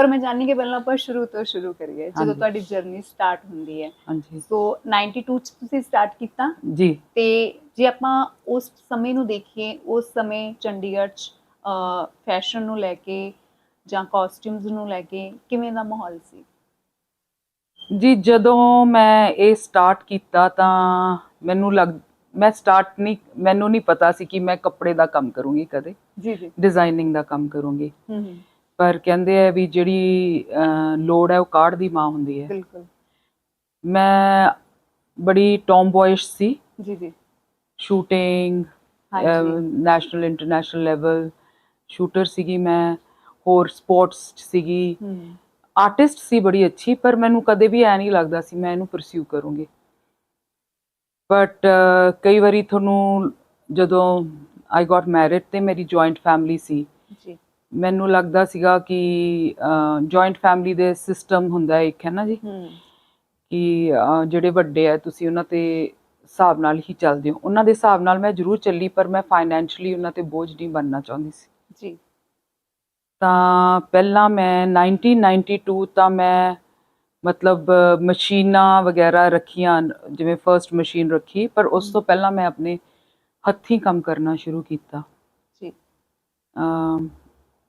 ਪਰ ਮੈਂ ਜਾਣੀ ਕਿ ਪਹਿਲਾਂ ਆਪਾਂ ਸ਼ੁਰੂ ਤੋਂ ਸ਼ੁਰੂ ਕਰੀਏ ਜਦੋਂ। ਤੁਹਾਡੀ ਜਰਨੀ ਸਟਾਰਟ ਹੁੰਦੀ ਹੈ। ਹਾਂਜੀ। ਸੋ 92 ਚ ਤੁਸੀਂ ਸਟਾਰਟ ਕੀਤਾ? ਜੀ। ਤੇ ਜੇ ਆਪਾਂ ਉਸ ਸਮੇਂ ਨੂੰ ਦੇਖੀਏ ਉਸ ਸਮੇਂ ਚੰਡੀਗੜ੍ਹ ਚ ਫੈਸ਼ਨ ਨੂੰ ਲੈ ਕੇ ਜਾਂ ਕਾਸਟਿਊਮਸ ਨੂੰ ਲੈ ਕੇ ਕਿਵੇਂ ਦਾ ਮਾਹੌਲ ਸੀ? ਜੀ ਜਦੋਂ ਮੈਂ ਇਹ ਸਟਾਰਟ ਕੀਤਾ ਤਾਂ ਮੈਨੂੰ ਲੱਗ ਮੈਂ ਸਟਾਰਟ ਨਹੀਂ ਮੈਨੂੰ ਨਹੀਂ ਪਤਾ ਸੀ ਕਿ ਮੈਂ ਕੱਪੜੇ ਦਾ ਕੰਮ ਕਰੂੰਗੀ ਕਦੇ। ਜੀ ਜੀ। ਡਿਜ਼ਾਈਨਿੰਗ ਦਾ ਕੰਮ ਕਰੂੰਗੀ। ਹੂੰ। ਪਰ ਕਹਿੰਦੇ ਆ ਵੀ ਜਿਹੜੀ ਲੋੜ ਹੈ ਉਹ ਕਾਢ ਦੀ ਮਾਂ ਹੁੰਦੀ ਹੈ। ਬਿਲਕੁਲ। ਮੈਂ ਬੜੀ ਟੌਮ ਬॉयਸ਼ ਸੀ। ਜੀ ਜੀ। Shooting national international level shooter ਸੀਗੀ ਮੈਂ ਹੋਰ ਸਪੋਰਟਸ ਸੀਗੀ। ਆਰਟਿਸਟ ਸੀ ਬੜੀ ਅੱਛੀ ਪਰ ਮੈਨੂੰ ਕਦੇ ਵੀ ਐ ਨਹੀਂ ਲੱਗਦਾ ਸੀ ਮੈਂ ਇਹਨੂੰ ਪਰਸਿਊ ਕਰੂੰਗੀ। ਬਟ ਕਈ ਵਾਰੀ ਤੁਹਾਨੂੰ ਜਦੋਂ ਆਈ ਗਾਟ ਮੈਰਿਡ ਤੇ ਮੇਰੀ ਜੁਆਇੰਟ ਫੈਮਿਲੀ ਸੀ। ਜੀ। ਮੈਨੂੰ ਲੱਗਦਾ ਸੀਗਾ ਕਿ ਜੁਆਇੰਟ ਫੈਮਿਲੀ ਦੇ ਸਿਸਟਮ ਹੁੰਦਾ ਇੱਕ ਹੈ ਨਾ ਜੀ? ਕਿ ਜਿਹੜੇ ਵੱਡੇ ਆ ਤੁਸੀਂ ਉਹਨਾਂ ਤੇ ਹਿਸਾਬ ਨਾਲ ਹੀ ਚੱਲਦੇ ਹੋ। ਉਹਨਾਂ ਦੇ ਹਿਸਾਬ ਨਾਲ ਮੈਂ ਜ਼ਰੂਰ ਚੱਲੀ ਪਰ ਮੈਂ ਫਾਈਨੈਂਸ਼ਲੀ ਉਹਨਾਂ ਤੇ ਬੋਝ ਨਹੀਂ ਬਣਨਾ ਚਾਹੁੰਦੀ ਸੀ। ਜੀ। ਤਾਂ ਪਹਿਲਾਂ ਮੈਂ 1992 ਤਾਂ ਮੈਂ ਮਤਲਬ ਮਸ਼ੀਨਾਂ ਵਗੈਰਾ ਰੱਖੀਆਂ ਜਿਵੇਂ ਫਰਸਟ ਮਸ਼ੀਨ ਰੱਖੀ ਪਰ ਉਸ ਤੋਂ ਪਹਿਲਾਂ ਮੈਂ ਆਪਣੇ ਹੱਥੀਂ ਕੰਮ ਕਰਨਾ ਸ਼ੁਰੂ ਕੀਤਾ। ਜੀ।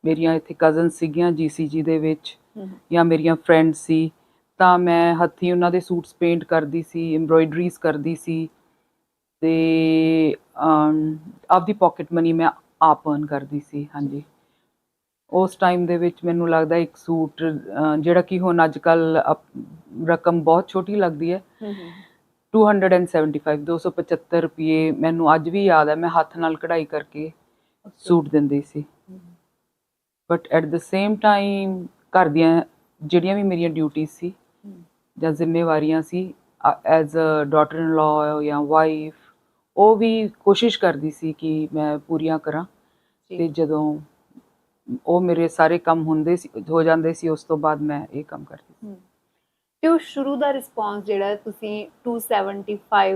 ਮੇਰੀਆਂ ਇੱਥੇ ਕਜ਼ਨ ਸੀਗੀਆਂ ਜੀਸੀਜੀ ਦੇ ਵਿੱਚ ਜਾਂ ਮੇਰੀਆਂ ਫਰੈਂਡ ਸੀ ਤਾਂ ਮੈਂ ਹੱਥੀਂ ਉਹਨਾਂ ਦੇ ਸੂਟਸ ਪੇਂਟ ਕਰਦੀ ਸੀ ਐਮਬ੍ਰੋਇਡਰੀਜ਼ ਕਰਦੀ ਸੀ ਤੇ ਆਪਦੀ ਪਾਕਟ ਮਨੀ ਮੈਂ ਆਪ ਅਰਨ ਕਰਦੀ ਸੀ ਹਾਂਜੀ। ਉਸ ਟਾਈਮ ਦੇ ਵਿੱਚ ਮੈਨੂੰ ਲੱਗਦਾ ਇੱਕ ਸੂਟ ਜਿਹੜਾ ਕਿ ਹੁਣ ਅੱਜ ਕੱਲ ਰਕਮ ਬਹੁਤ ਛੋਟੀ ਲੱਗਦੀ ਹੂੰ। 275 275 ਰੁਪਏ ਮੈਨੂੰ ਅੱਜ ਵੀ ਯਾਦ ਹੈ ਮੈਂ ਹੱਥ ਨਾਲ ਕਢਾਈ ਕਰਕੇ ਸੂਟ ਦਿੰਦੀ ਸੀ। But at the same time ਘਰ ਦੀਆਂ ਜਿਹੜੀਆਂ ਵੀ ਮੇਰੀਆਂ ਡਿਊਟੀਆਂ ਸੀ ਜਾਂ ਜ਼ਿੰਮੇਵਾਰੀਆਂ ਸੀ ਐਜ਼ ਅ ਡਾਟਰ ਇਨ ਲਾ ਜਾਂ ਵਾਈਫ ਉਹ ਵੀ ਕੋਸ਼ਿਸ਼ ਕਰਦੀ ਸੀ ਕਿ ਮੈਂ ਪੂਰੀਆਂ ਕਰਾਂ। ਤੇ ਜਦੋਂ ਉਹ ਮੇਰੇ ਸਾਰੇ ਕੰਮ ਹੁੰਦੇ ਸੀ ਹੋ ਜਾਂਦੇ ਸੀ ਉਸ ਤੋਂ ਬਾਅਦ ਮੈਂ ਇਹ ਕੰਮ ਕਰਦੀ ਸੀ। ਤੇ ਉਹ ਸ਼ੁਰੂ ਦਾ ਰਿਸਪੌਂਸ ਜਿਹੜਾ ਤੁਸੀਂ 275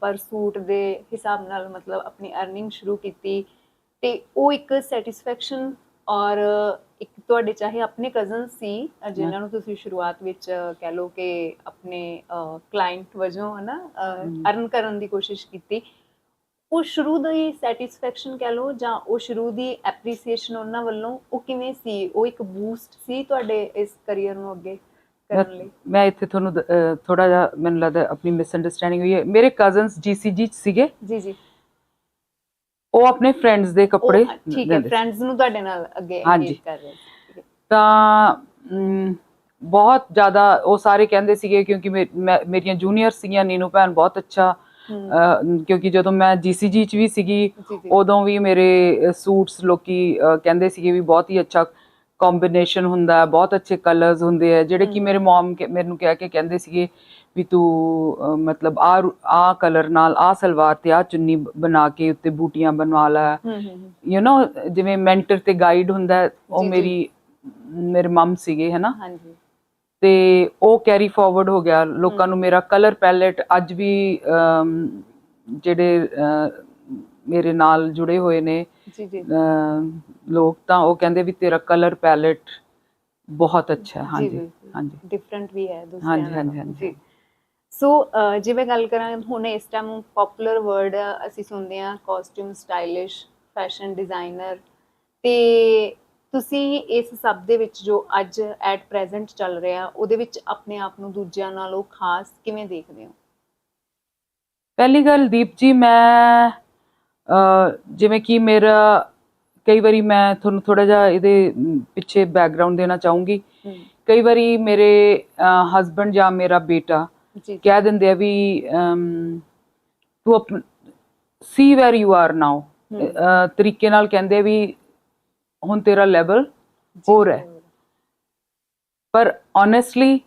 ਪਰ ਸੂਟ ਦੇ ਹਿਸਾਬ ਨਾਲ ਮਤਲਬ ਆਪਣੀ ਅਰਨਿੰਗ ਸ਼ੁਰੂ ਕੀਤੀ ਤੇ ਉਹ ਇੱਕ ਸੈਟੀਸਫੈਕਸ਼ਨ ਔਰ ਇੱਕ ਤੁਹਾਡੇ ਚਾਹੇ ਆਪਣੇ ਕਜ਼ਨ ਸੀ ਜਿਨ੍ਹਾਂ ਨੂੰ ਤੁਸੀਂ ਸ਼ੁਰੂਆਤ ਵਿੱਚ ਕਹਿ ਲਓ ਕਿ ਆਪਣੇ ਕਲਾਇੰਟ ਵਜੋਂ ਹਨਾ। ਅਰਨ ਕਰਨ ਦੀ ਕੋਸ਼ਿਸ਼ ਕੀਤੀ ਉਹ ਸ਼ੁਰੂ ਦੀ ਸੈਟੀਸਫੈਕਸ਼ਨ ਕਹਿ ਲਓ ਜਾਂ ਉਹ ਸ਼ੁਰੂ ਦੀ ਐਪਰੀਸੀਏਸ਼ਨ ਉਹਨਾਂ ਵੱਲੋਂ ਉਹ ਕਿਵੇਂ ਸੀ? ਉਹ ਇੱਕ ਬੂਸਟ ਸੀ ਤੁਹਾਡੇ ਇਸ ਕੈਰੀਅਰ ਨੂੰ ਅੱਗੇ ਕਰਨ ਲਈ? ਮੈਂ ਇੱਥੇ ਤੁਹਾਨੂੰ ਥੋੜਾ ਜਿਹਾ ਮੈਨੂੰ ਲੱਗਦਾ ਆਪਣੀ ਮਿਸਅੰਡਰਸਟੈਂਡਿੰਗ ਹੋਈ ਹੈ। ਮੇਰੇ ਕਜ਼ਨਸ ਜੀਸੀਜੀ ਸੀਗੇ। ਜੀ ਜੀ। ਉਹ ਆਪਣੇ ਫਰੈਂਡਸ ਦੇ ਕੱਪੜੇ ਠੀਕ ਹੈ। ਫਰੈਂਡਸ ਨੂੰ ਤੁਹਾਡੇ ਨਾਲ ਅੱਗੇ ਹਾਂਜੀ। ਕਰ ਰਹੇ। ਤਾਂ ਬਹੁਤ ਜ਼ਿਆਦਾ ਉਹ ਸਾਰੇ ਕਹਿੰਦੇ ਸੀਗੇ ਕਿਉਂਕਿ ਮੇਰੀਆਂ ਜੂਨੀਅਰ ਸੀਗੀਆਂ ਨੀਨੂ ਭੈਣ ਬਹੁਤ ਅੱਛਾ ਕਿਉਂਕਿ ਜਦੋਂ ਮੈਂ ਜੀਸੀਜੀ ਚ ਵੀ ਸੀਗੀ ਉਦੋਂ ਵੀ ਮੇਰੇ ਸੂਟਸ ਲੋਕੀ ਕਹਿੰਦੇ ਸੀਗੇ ਵੀ ਬਹੁਤ ਹੀ ਅੱਛਾ ਕੰਬੀਨੇਸ਼ਨ ਹੁੰਦਾ ਬਹੁਤ ਅੱਛੇ ਕਲਰਸ ਹੁੰਦੇ ਆ ਜਿਹੜੇ ਕਿ। ਮੇਰੇ ਮਮ ਮੈਨੂੰ ਕਹਿ ਕੇ ਕਹਿੰਦੇ ਸੀਗੇ ਵੀ ਤੂੰ ਮਤਲਬ ਆ ਆ ਕਲਰ ਨਾਲ ਆ ਸਲਵਾਰ ਤੇ ਆ ਚੁੰਨੀ ਬਣਾ ਕੇ ਉੱਤੇ ਬੂਟੀਆਂ ਬਣਵਾ ਲੈ। ਯੂ نو ਜਿਵੇਂ ਮੈਂਟਰ ਤੇ ਗਾਈਡ ਹੁੰਦਾ ਉਹ। ਮੇਰੀ ਮੇਰੇ ਮਮ ਸੀਗੇ ਹੈਨਾ? ਹਾਂਜੀ। ਤੇ ਉਹ ਕੈਰੀ ਫਾਰਵਰਡ ਹੋ ਗਿਆ। ਲੋਕਾਂ। ਨੂੰ ਮੇਰਾ ਕਲਰ ਪੈਲੇਟ ਅੱਜ ਵੀ ਜਿਹੜੇ ਮੇਰੇ ਨਾਲ ਜੁੜੇ ਹੋਏ ਨੇ ਜੀ ਜੀ। ਅਮ, ਲੋਕ ਤਾਂ ਉਹ ਕਹਿੰਦੇ ਵੀ ਤੇਰਾ ਕਲਰ ਪੈਲੇਟ ਬਹੁਤ ਅੱਛਾ ਹੈ। ਹਾਂਜੀ ਹਾਂਜੀ। ਡਿਫਰੈਂਟ ਵੀ ਹੈ ਦੂਸਰਿਆਂ ਹਾਂਜੀ, ਹਾਂਜੀ। ਹਾਂਜੀ। ਸੋ ਜਿਵੇਂ ਗੱਲ ਕਰਾਂ ਹੁਣ ਇਸ ਟਾਈਮ ਪਪੂਲਰ ਵਰਡ ਅਸੀਂ ਸੁਣਦੇ ਹਾਂ ਕਾਸਟਿਊਮ ਸਟਾਈਲਿਸ਼ ਫੈਸ਼ਨ ਡਿਜ਼ਾਈਨਰ ਤੇ ਤੁਸੀਂ ਇਸ ਸਭ ਦੇ ਵਿੱਚ ਜੋ ਅੱਜ ਐਟ ਪ੍ਰੈਜ਼ੈਂਟ ਚੱਲ ਰਿਹਾ ਉਹਦੇ ਵਿੱਚ ਆਪਣੇ ਆਪ ਨੂੰ ਦੂਜਿਆਂ ਨਾਲੋਂ ਖਾਸ ਕਿਵੇਂ ਦੇਖਦੇ ਹੋ? ਪਹਿਲੀ ਗੱਲ ਦੀਪ ਜੀ ਮੈਂ ਜਿਵੇਂ ਕਿ ਮੇਰਾ ਕਈ ਵਾਰੀ ਮੈਂ ਤੁਹਾਨੂੰ ਥੋੜਾ ਜਿਹਾ ਇਹਦੇ ਪਿੱਛੇ ਬੈਕਗ੍ਰਾਉਂਡ ਦੇਣਾ ਚਾਹੂੰਗੀ। ਕਈ ਵਾਰੀ ਮੇਰੇ ਹਸਬੰਡ ਜਾਂ ਮੇਰਾ ਬੇਟਾ ਜੀ। ਕਹਿ ਦਿੰਦੇ ਆ ਵੀ ਤੂੰ ਸੀ ਵੇਅਰ ਯੂ ਆਰ ਨਾਓ। ਤਰੀਕੇ ਨਾਲ ਕਹਿੰਦੇ ਵੀ ਹੁਣ ਤੇਰਾ ਲੈਵਲ ਹੋਰ ਹੈ। ਪਰ ਓਨੈਸਟਲੀ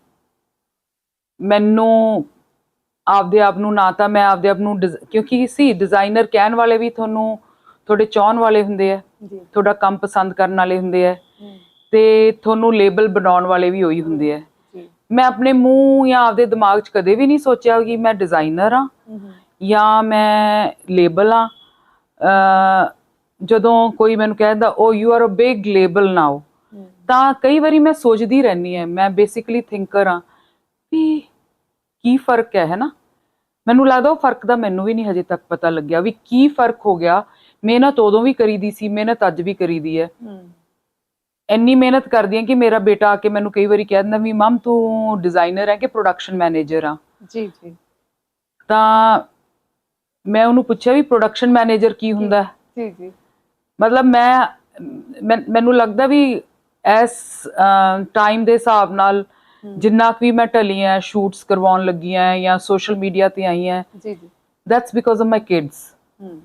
ਮੈਨੂੰ ਆਪਦੇ ਆਪ ਨੂੰ ਨਾ ਤਾਂ ਮੈਂ ਆਪਦੇ ਆਪ ਨੂੰ ਕਿਉਂਕਿ ਸੀ ਡਿਜ਼ਾਈਨਰ ਕਹਿਣ ਵਾਲੇ ਵੀ ਤੁਹਾਨੂੰ ਤੁਹਾਡੇ ਚਾਹਣ ਵਾਲੇ ਹੁੰਦੇ ਆ। ਤੁਹਾਡਾ ਕੰਮ ਪਸੰਦ ਕਰਨ ਵਾਲੇ ਹੁੰਦੇ ਆ। ਤੇ ਤੁਹਾਨੂੰ ਲੇਬਲ ਬਣਾਉਣ ਵਾਲੇ ਵੀ ਉਹੀ ਹੁੰਦੇ ਆ। ਮੈਂ ਆਪਣੇ ਮੂੰਹ ਜਾਂ ਆਪਦੇ ਦਿਮਾਗ 'ਚ ਕਦੇ ਵੀ ਨਹੀਂ ਸੋਚਿਆ ਕਿ ਮੈਂ ਡਿਜ਼ਾਈਨਰ ਆ ਜਾਂ ਮੈਂ ਲੇਬਲ ਆ ਜਦੋਂ ਕੋਈ ਮੈਨੂੰ ਕਹਿੰਦਾ ਉਹ you are a big label now ਤਾਂ ਕਈ ਵਾਰੀ ਮੈਂ ਸੋਚਦੀ ਰਹਿੰਦੀ ਹਾਂ ਮੈਂ ਬੇਸਿਕਲੀ ਥਿੰਕਰ ਹਾਂ ਵੀ ਕੀ ਫ਼ਰਕ ਹੈ ਹੈ ਨਾ? ਮੈਨੂੰ ਲੱਗਦਾ ਉਹ ਫ਼ਰਕ ਦਾ ਮੈਨੂੰ ਵੀ ਨਹੀਂ ਹਜੇ ਤੱਕ ਪਤਾ ਲੱਗਿਆ ਵੀ ਕੀ ਫ਼ਰਕ ਹੋ ਗਿਆ। ਮਿਹਨਤ ਉਦੋਂ ਵੀ ਕਰੀਦੀ ਸੀ ਮਿਹਨਤ ਅੱਜ ਵੀ ਕਰੀਦੀ ਹੂੰ। ਇੰਨੀ ਮਿਹਨਤ ਕਰਦੀ ਹਾਂ ਕਿ ਮੇਰਾ ਬੇਟਾ ਆ ਕੇ ਮੈਨੂੰ ਕਈ ਵਾਰੀ ਕਹਿ ਦਿੰਦਾ ਵੀ ਮਮ ਤੂੰ ਡਿਜ਼ਾਈਨਰ ਹੈ ਕਿ ਪ੍ਰੋਡਕਸ਼ਨ ਮੈਨੇਜਰ ਆ? ਜੀ ਜੀ। ਤਾਂ ਮੈਂ ਉਹਨੂੰ ਪੁੱਛਿਆ ਵੀ ਪ੍ਰੋਡਕਸ਼ਨ ਮੈਨੇਜਰ ਕੀ ਹੁੰਦਾ? ਜੀ ਜੀ। ਮਤਲਬ ਮੈਂ ਮੈਨੂੰ ਲੱਗਦਾ ਵੀ ਇਸ ਟਾਈਮ ਦੇ ਹਿਸਾਬ ਨਾਲ ਹਮ, ਜਿੰਨਾ ਕੁ ਵੀ ਮੈਂ ਢਲੀ ਆ ਸ਼ੂਟਸ ਕਰਵਾਉਣ ਲੱਗੀ ਆ ਜਾਂ ਸੋਸ਼ਲ ਮੀਡੀਆ ਤੇ ਆਈ ਆ ਜੀ ਜੀ। That's because of my kids ਹੂੰ।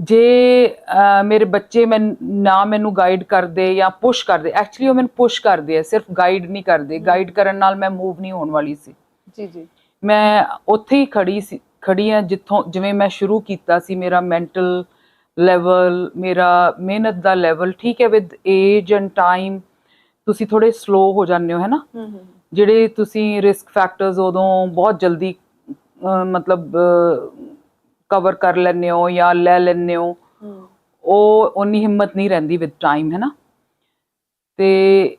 ਜੇ ਮੇਰੇ ਬੱਚੇ ਮੈਂ ਨਾ ਮੈਨੂੰ ਗਾਈਡ ਕਰਦੇ ਜਾਂ ਪੁਸ਼ ਕਰਦੇ ਐਕਚੁਅਲੀ ਉਹ ਮੈਨੂੰ ਪੁਸ਼ ਕਰਦੇ ਆ ਸਿਰਫ ਗਾਈਡ ਨਹੀਂ ਕਰਦੇ ਗਾਈਡ ਕਰਨ ਨਾਲ ਮੈਂ ਮੂਵ ਨਹੀਂ ਹੋਣ ਵਾਲੀ ਸੀ। ਜੀ ਜੀ। ਮੈਂ ਉੱਥੇ ਹੀ ਖੜੀ ਸੀ ਖੜੀ ਆ ਜਿੱਥੋਂ ਜਿਵੇਂ ਮੈਂ ਸ਼ੁਰੂ ਕੀਤਾ ਸੀ ਮੇਰਾ ਮੈਂਟਲ ਲੈਵਲ ਮੇਰਾ ਮਿਹਨਤ ਦਾ ਲੈਵਲ ਠੀਕ ਹੈ ਵਿਦ ਏਜ ਐਂਡ ਟਾਈਮ ਤੁਸੀਂ ਥੋੜੇ ਸਲੋ ਹੋ ਜਾਂਦੇ ਹੋ ਹੈ ਨਾ? ਹੂੰ ਹੂੰ ਜਿਹੜੇ ਤੁਸੀਂ ਰਿਸਕ ਫੈਕਟਰਸ ਉਦੋਂ ਬਹੁਤ ਜਲਦੀ ਮਤਲਬ ਕਵਰ ਕਰ ਲੈਂਦੇ ਹੋ ਜਾਂ ਲੈ ਲੈਂਦੇ ਹੋ। ਉਹ ਉਨੀ ਹਿੰਮਤ ਨਹੀਂ ਰਹਿੰਦੀ ਵਿਦ ਟਾਈਮ ਹੈ ਨਾ ਤੇ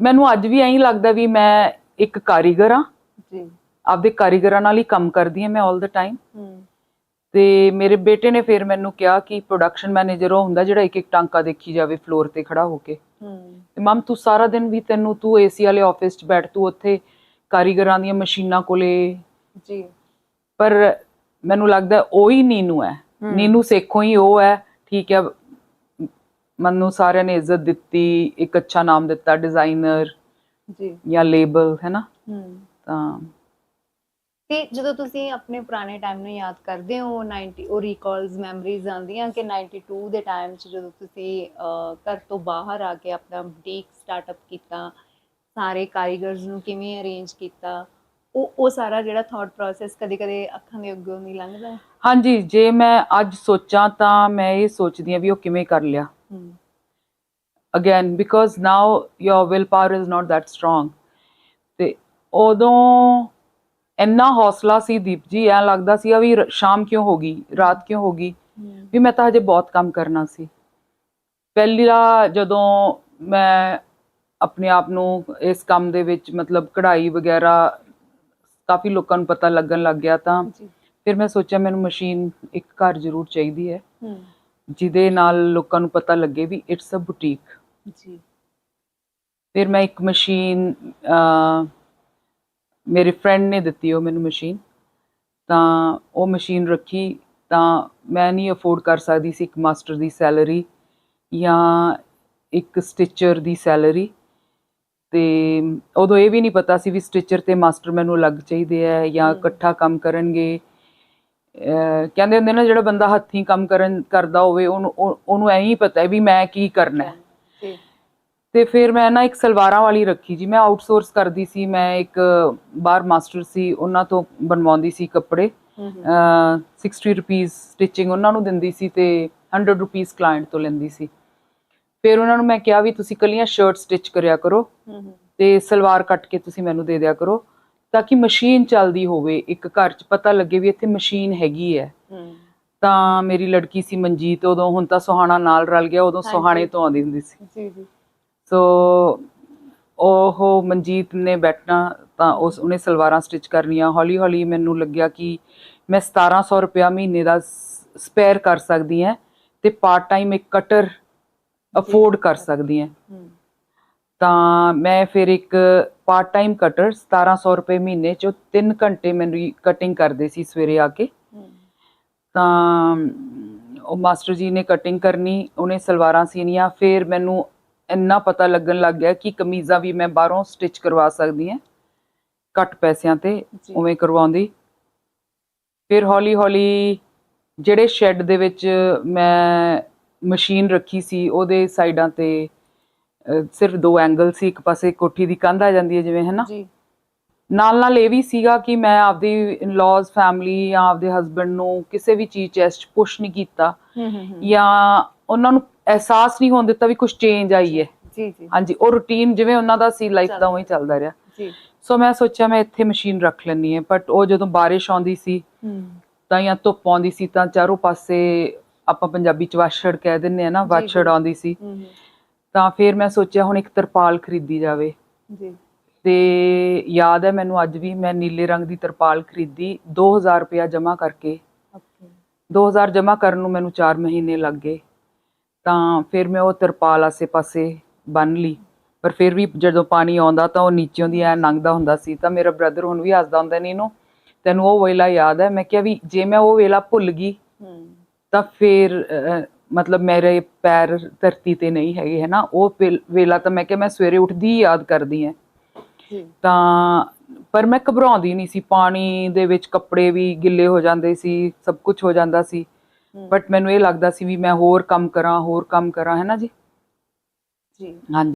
ਮੈਨੂੰ ਅੱਜ ਵੀ ਐਂ ਲੱਗਦਾ ਵੀ ਮੈਂ ਇੱਕ ਕਾਰੀਗਰ ਆ ਜੀ। ਆਪਦੇ ਕਾਰੀਗਰਾਂ ਨਾਲ ਹੀ ਕੰਮ ਕਰਦੀ ਹਾਂ ਮੈਂ 올 ਦਾ ਟਾਈਮ ਤੇ ਮੇਰੇ ਬੇਟੇ ਨੇ ਫਿਰ ਮੈਨੂੰ ਕਿਹਾ ਕਿ ਪ੍ਰੋਡਕਸ਼ਨ ਮੈਨੇਜਰ ਉਹ ਹੁੰਦਾ ਜਿਹੜਾ ਇੱਕ ਇੱਕ ਟਾਂਕਾ ਦੇਖੀ ਜਾਵੇ ਫਲੋਰ ਤੇ ਖੜਾ ਹੋ ਕੇ। ਹੂੰ। ਤੇ ਮਮ ਤੂੰ ਸਾਰਾ ਦਿਨ ਵੀ ਤੈਨੂੰ ਤੂੰ ਏਸੀ ਵਾਲੇ ਆਫਿਸ 'ਚ ਬੈਠ ਤੂੰ ਉੱਥੇ ਕਾਰੀਗਰਾਂ ਦੀਆਂ ਮਸ਼ੀਨਾਂ ਕੋਲੇ ਜੀ। ਪਰ ਮੈਨੂੰ ਲੱਗਦਾ ਉਹ ਹੀ ਨੀਨੂ ਹੈ। ਨੀਨੂ ਸੇਖੋਂ ਹੀ ਉਹ ਹੈ ਠੀਕ ਹੈ। ਮੈਨੂੰ ਸਾਰਿਆਂ ਨੇ ਇੱਜ਼ਤ ਦਿੱਤੀ ਇੱਕ ਅੱਛਾ ਨਾਮ ਦਿੱਤਾ ਡਿਜ਼ਾਈਨਰ ਜੀ। ਜਾਂ ਲੇਬਲ ਹੈ ਨਾ? ਹੂੰ। ਤਾਂ ਤੇ ਜਦੋਂ ਤੁਸੀਂ ਆਪਣੇ ਪੁਰਾਣੇ ਟਾਈਮ ਨੂੰ ਯਾਦ ਕਰਦੇ ਹੋ 90 ਉਹ ਰੀਕਾਲਸ ਮੈਮਰੀਜ਼ ਆਉਂਦੀਆਂ ਕਿ 92 ਦੇ ਟਾਈਮ 'ਚ ਜਦੋਂ ਤੁਸੀਂ ਘਰ ਤੋਂ ਬਾਹਰ ਆ ਕੇ ਆਪਣਾ ਬੁਟੀਕ ਸਟਾਰਟਅਪ ਕੀਤਾ ਸਾਰੇ ਕਾਰੀਗਰਸ ਨੂੰ ਕਿਵੇਂ ਅਰੇਂਜ ਕੀਤਾ? ਉਹ ਉਹ ਸਾਰਾ ਜਿਹੜਾ ਥਾਟ ਪ੍ਰੋਸੈਸ ਕਦੇ-ਕਦੇ ਅੱਖਾਂ ਦੇ ਅੱਗੋਂ ਨਹੀਂ ਲੰਘਦਾ? ਹੈ? ਹਾਂਜੀ ਜੇ ਮੈਂ ਅੱਜ ਸੋਚਾਂ ਤਾਂ ਮੈਂ ਇਹ ਸੋਚਦੀ ਹਾਂ ਵੀ ਉਹ ਕਿਵੇਂ ਕਰ ਲਿਆ। ਹੂੰ। Again because now your willpower is not that strong. ਤੇ ਉਦੋਂ ਇੰਨਾ ਹੌਸਲਾ ਸੀ ਦੀਪ ਜੀ ਐ ਲੱਗਦਾ ਸੀ ਵੀ ਰ- ਸ਼ਾਮ ਕਿਉਂ ਹੋ ਗਈ ਰਾਤ ਕਿਉਂ ਹੋ ਗਈ? ਵੀ ਮੈਂ ਤਾਂ ਹਜੇ ਬਹੁਤ ਕੰਮ ਕਰਨਾ ਸੀ। ਪਹਿਲਾ ਜਦੋਂ ਮੈਂ ਆਪਣੇ ਆਪ ਨੂੰ ਇਸ ਕੰਮ ਦੇ ਵਿੱਚ ਮਤਲਬ ਕਢਾਈ ਵਗੈਰਾ ਕਾਫੀ ਲੋਕਾਂ ਨੂੰ ਪਤਾ ਲੱਗਣ ਲੱਗ ਗਿਆ ਤਾਂ ਫਿਰ ਮੈਂ ਸੋਚਿਆ ਮੈਨੂੰ ਮਸ਼ੀਨ ਇੱਕ ਘਰ ਜ਼ਰੂਰ ਚਾਹੀਦੀ ਹੈ। ਜਿਹਦੇ ਨਾਲ ਲੋਕਾਂ ਨੂੰ ਪਤਾ ਲੱਗੇ ਵੀ ਇਟਸ ਅ ਬੁਟੀਕ ਜੀ। ਫਿਰ ਮੈਂ ਇੱਕ ਮਸ਼ੀਨ ਮੇਰੇ ਫਰੈਂਡ ਨੇ ਦਿੱਤੀ ਉਹ ਮੈਨੂੰ ਮਸ਼ੀਨ। ਤਾਂ ਉਹ ਮਸ਼ੀਨ ਰੱਖੀ ਤਾਂ ਮੈਂ ਨਹੀਂ ਅਫੋਰਡ ਕਰ ਸਕਦੀ ਸੀ ਇੱਕ ਮਾਸਟਰ ਦੀ ਸੈਲਰੀ ਜਾਂ ਇੱਕ ਸਟਿਚਰ ਦੀ ਸੈਲਰੀ ਤੇ ਉਦੋਂ ਇਹ ਵੀ ਨਹੀਂ ਪਤਾ ਸੀ ਵੀ ਸਟਿਚਰ ਤੇ ਮਾਸਟਰ ਮੈਨੂੰ ਲੱਗ ਚਾਹੀਦੇ ਆ ਜਾਂ। ਇਕੱਠਾ ਕੰਮ ਕਰਨਗੇ। ਕਹਿੰਦੇ ਹੁੰਦੇ ਨਾ ਜਿਹੜਾ ਬੰਦਾ ਹੱਥੀਂ ਕੰਮ ਕਰਨ ਕਰਦਾ ਹੋਵੇ ਉਹਨੂੰ ਉਹ- ਉਹਨੂੰ ਐਂ ਹੀ ਪਤਾ ਹੈ ਵੀ ਮੈਂ ਕੀ ਕਰਨਾ ਹੈ। ਤੇ ਫਿਰ ਮੈਂ ਨਾ ਇੱਕ ਸਲਵਾਰਾਂ ਵਾਲੀ ਰੱਖੀ ਜੀ। ਮੈਂ ਆਊਟਸੋਰਸ ਕਰਦੀ ਸੀ ਮੈਂ ਇੱਕ ਬਾਹਰ ਮਾਸਟਰ ਸੀ ਉਹਨਾਂ ਤੋਂ ਬਣਵਾਉਂਦੀ ਸੀ ਕੱਪੜੇ। ਹੂੰ ਹੂੰ। ਅਹ 60 ਰੁਪੀਸ ਸਟਿਚਿੰਗ ਉਹਨਾਂ ਨੂੰ ਦਿੰਦੀ ਸੀ ਤੇ 100 ਰੁਪੀਸ ਕਲਾਇੰਟ ਤੋਂ ਲੈਂਦੀ ਸੀ। ਫਿਰ ਉਹਨਾਂ ਨੂੰ ਮੈਂ ਕਿਹਾ ਵੀ ਤੁਸੀਂ ਕੱਲੀਆਂ ਸ਼ਰਟ ਸਟਿਚ ਕਰਿਆ ਕਰੋ ਤੇ ਸਲਵਾਰ ਕੱਟ ਕੇ ਤੁਸੀਂ ਮੈਨੂੰ ਦੇ ਦਿਆ ਕਰੋ ਤਾਂ ਕਿ ਮਸ਼ੀਨ ਚੱਲਦੀ ਹੋਵੇ ਇੱਕ ਘਰ 'ਚ ਪਤਾ ਲੱਗੇ ਵੀ ਇੱਥੇ ਮਸ਼ੀਨ ਹੈਗੀ ਹੈ ਤਾਂ ਮੇਰੀ ਲੜਕੀ ਸੀ ਮਨਜੀਤ ਉਦੋਂ ਹੁਣ ਤਾਂ ਸੁਹਾਣਾ ਨਾਲ ਰਲ ਗਿਆ ਉਦੋਂ। ਸੁਹਾਣੇ ਤੋਂ ਆਉਂਦੀ ਹੁੰਦੀ ਸੀ। ਜੀ ਜੀ। ਸੋ ਉਹ ਮਨਜੀਤ ਨੇ ਬੈਠਣਾ ਤਾਂ ਉਸ ਉਹਨੇ ਸਲਵਾਰਾਂ ਸਟਿਚ ਕਰਨੀਆਂ। ਹੌਲੀ ਹੌਲੀ ਮੈਨੂੰ ਲੱਗਿਆ ਕਿ ਮੈਂ 1700 ਰੁਪਇਆ ਮਹੀਨੇ ਦਾ ਸਪੇਅਰ ਕਰ ਸਕਦੀ ਹਾਂ ਤੇ ਪਾਰਟ ਟਾਈਮ ਇੱਕ ਕਟਰ ਅਫੋਰਡ ਕਰ ਸਕਦੀ ਹਾਂ। ਤਾਂ ਮੈਂ ਫਿਰ ਇੱਕ ਪਾਰਟ ਟਾਈਮ ਕਟਰ 1700 ਰੁਪਏ ਮਹੀਨੇ ਚ 3 ਘੰਟੇ ਮੈਨੂੰ ਕਟਿੰਗ ਕਰਦੇ ਸੀ ਸਵੇਰੇ ਆ ਕੇ। ਤਾਂ ਉਹ ਮਾਸਟਰ ਜੀ ਨੇ ਕਟਿੰਗ ਕਰਨੀ ਉਹਨੇ ਸਲਵਾਰਾਂ ਸੀਨੀਆਂ ਫਿਰ ਮੈਨੂੰ ਇੰਨਾ ਪਤਾ ਲੱਗਣ ਲੱਗ ਗਿਆ ਕਿ ਕਮੀਜ਼ਾਂ ਵੀ ਮੈਂ ਬਾਹਰੋਂ ਸਟਿਚ ਕਰਵਾ ਸਕਦੀ ਹਾਂ। ਘੱਟ ਪੈਸਿਆਂ ਤੇ। ਉਵੇਂ ਕਰਵਾਉਂਦੀ। ਫਿਰ ਹੌਲੀ ਹੌਲੀ ਜਿਹੜੇ ਸ਼ੈੱਡ ਦੇ ਵਿੱਚ ਮੈਂ ਮਸ਼ੀਨ ਰੱਖੀ ਸੀ ਉਹਦੇ ਸਾਈਡਾਂ ਤੇ ਸਿਰਫ ਦੋ ਐਂਗਲ ਸੀ ਇੱਕ ਪਾਸੇ ਕੋਠੀ ਦੀ ਕੰਧ ਆ ਜਾਂਦੀ ਹੈ ਜਿਵੇਂ ਹੈ ਨਾ ਜੀ। ਨਾਲ ਨਾਲ ਇਹ ਵੀ ਸੀਗਾ ਕਿ ਮੈਂ ਆਪਦੀ ਇਨ-ਲॉज ਫੈਮਿਲੀ ਜਾਂ ਆਪਦੇ ਹਸਬੰਡ ਨੂੰ ਕਿਸੇ ਵੀ ਚੀਜ਼ 'ਚ ਪੁਸ਼ ਨਹੀਂ ਕੀਤਾ ਜਾਂ ਉਹਨਾਂ ਨੂੰ ਅਹਿਸਾਸ ਨਹੀਂ ਹੋਣ ਦਿੱਤਾ ਵੀ ਕੁਝ ਚੇਂਜ ਆਈ ਹੈ। ਜੀ ਜੀ। ਹਾਂਜੀ ਉਹ ਰੁਟੀਨ ਜਿਵੇਂ ਉਹਨਾਂ ਦਾ ਸੀ ਲਾਈਫ ਦਾ ਚੱਲਦਾ। ਉਵੇਂ ਹੀ ਚੱਲਦਾ ਰਿਹਾ। ਜੀ। ਸੋ ਮੈਂ ਸੋਚਿਆ ਮੈਂ ਇੱਥੇ ਮਸ਼ੀਨ ਰੱਖ ਲੈਣੀ ਹੈ ਬਟ ਉਹ ਜਦੋਂ ਬਾਰਿਸ਼ ਆਉਂਦੀ ਸੀ ਤਾਂ ਜਾਂ ਧੁੱਪ ਆਉਂਦੀ ਸੀ ਤਾਂ ਚਾਰੋਂ ਪਾਸੇ ਆਪਾਂ ਪੰਜਾਬੀ ਚ ਵਾਛੜ ਕਹਿ ਦਿੰਦੇ ਆ ਨਾ ਵਾਛੜ। ਆਉਂਦੀ ਸੀ। ਤਾਂ ਫਿਰ ਮੈਂ ਸੋਚਿਆ ਹੁਣ ਇੱਕ ਤਰਪਾਲ ਖਰੀਦੀ ਜਾਵੇ। ਜੀ। ਤੇ ਯਾਦ ਹੈ ਮੈਨੂੰ ਅੱਜ ਵੀ ਮੈਂ ਨੀਲੇ ਰੰਗ ਦੀ ਤਰਪਾਲ ਖਰੀਦੀ 2000 ਰੁਪਇਆ ਜਮ੍ਹਾਂ ਕਰਕੇ। ਓਕੇ। 2000 ਜਮ੍ਹਾਂ ਕਰਨ ਨੂੰ ਮੈਨੂੰ 4 ਮਹੀਨੇ ਲੱਗ ਗਏ। ਤਾਂ ਫਿਰ ਮੈਂ ਉਹ ਤਰਪਾਲ ਆਸੇ-ਪਾਸੇ ਬੰਨ ਲਈ। ਪਰ ਫਿਰ ਵੀ ਜਦੋਂ ਪਾਣੀ ਆਉਂਦਾ ਤਾਂ ਉਹ ਨੀਚੋਂ ਦੀ ਐ ਲੰਘਦਾ ਹੁੰਦਾ ਸੀ। ਤਾਂ ਮੇਰਾ ਬ੍ਰਦਰ ਹੁਣ ਵੀ ਹੱਸਦਾ ਹੁੰਦਾ ਨਹੀਂ ਇਹਨੂੰ ਤੈਨੂੰ ਉਹ ਵੇਲਾ ਯਾਦ ਹੈ? ਮੈਂ ਕਿਹਾ ਵੀ ਜੇ ਮੈਂ ਉਹ ਵੇਲਾ ਭੁੱਲ ਗਈ ਹੂੰ। ਤਾਂ ਫਿਰ ਮਤਲਬ ਮੇਰੇ ਪੈਰ ਧਰਤੀ ਤੇ ਨਹੀਂ ਹੈਗੇ ਹੈ ਨਾ ਉਹ ਵੇਲ- ਤਾਂ ਮੈਂ ਕਿਹਾ ਮੈਂ ਸਵੇਰੇ ਉੱਠਦੀ ਯਾਦ ਕਰਦੀ ਜੀ। ਤਾਂ ਪਰ ਮੈਂ ਘਬਰਾਉਂਦੀ ਨਹੀਂ ਸੀ। ਪਾਣੀ ਦੇ ਵਿੱਚ ਕੱਪੜੇ ਵੀ ਗਿੱਲੇ ਹੋ ਜਾਂਦੇ ਸੀ ਸਭ ਕੁਝ ਹੋ ਜਾਂਦਾ ਸੀ। ਬਟ ਮੈਨੂੰ ਇਹ ਲੱਗਦਾ ਸੀ ਵੀ ਮੈਂ ਹੋਰ ਕੰਮ ਕਰਾਂ ਹੋਰ ਕੰਮ ਕਰਾਂ ਹੈ ਨਾ ਜੀ? ਜੀ। ਹਾਂਜੀ।